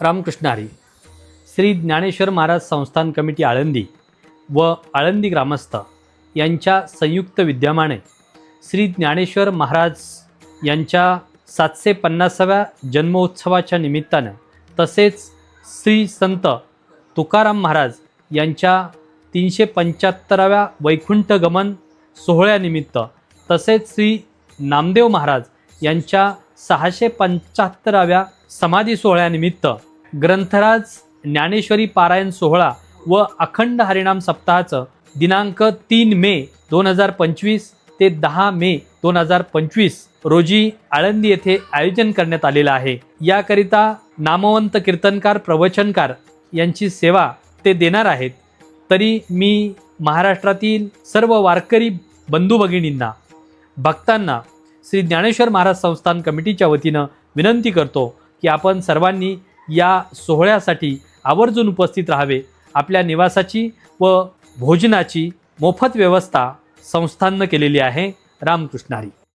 रामकृष्णारी श्री ज्ञानेश्वर महाराज संस्थान कमिटी आळंदी व आळंदी ग्रामस्थ यांच्या संयुक्त विद्यमाने श्री ज्ञानेश्वर महाराज यांच्या सातशे पन्नासाव्या जन्मोत्सवाच्या निमित्तानं तसेच श्री संत तुकाराम महाराज यांच्या तीनशे पंच्याहत्तराव्या वैकुंठगमन सोहळ्यानिमित्त तसेच श्री नामदेव महाराज यांच्या सहाशे पंच्याहत्तराव्या समाधी सोहळ्यानिमित्त ग्रंथराज ज्ञानेश्वरी पारायण सोहळा व अखंड हरिणाम सप्ताहाचं दिनांक तीन मे दोन हजार पंचवीस ते दहा मे दोन हजार पंचवीस रोजी आळंदी येथे आयोजन करण्यात आलेलं आहे. याकरिता नामवंत कीर्तनकार प्रवचनकार यांची सेवा ते देणार आहेत. तरी मी महाराष्ट्रातील सर्व वारकरी बंधू भगिनींना भक्तांना श्री ज्ञानेश्वर महाराज संस्थान कमिटीच्या वतीनं विनंती करतो की आपण सर्वांनी या सोहळ्यासाठी आवर्जून उपस्थित राहावे. आपल्या निवासाची व भोजनाची मोफत व्यवस्था संस्थांनं केलेली आहे. रामकृष्णारी.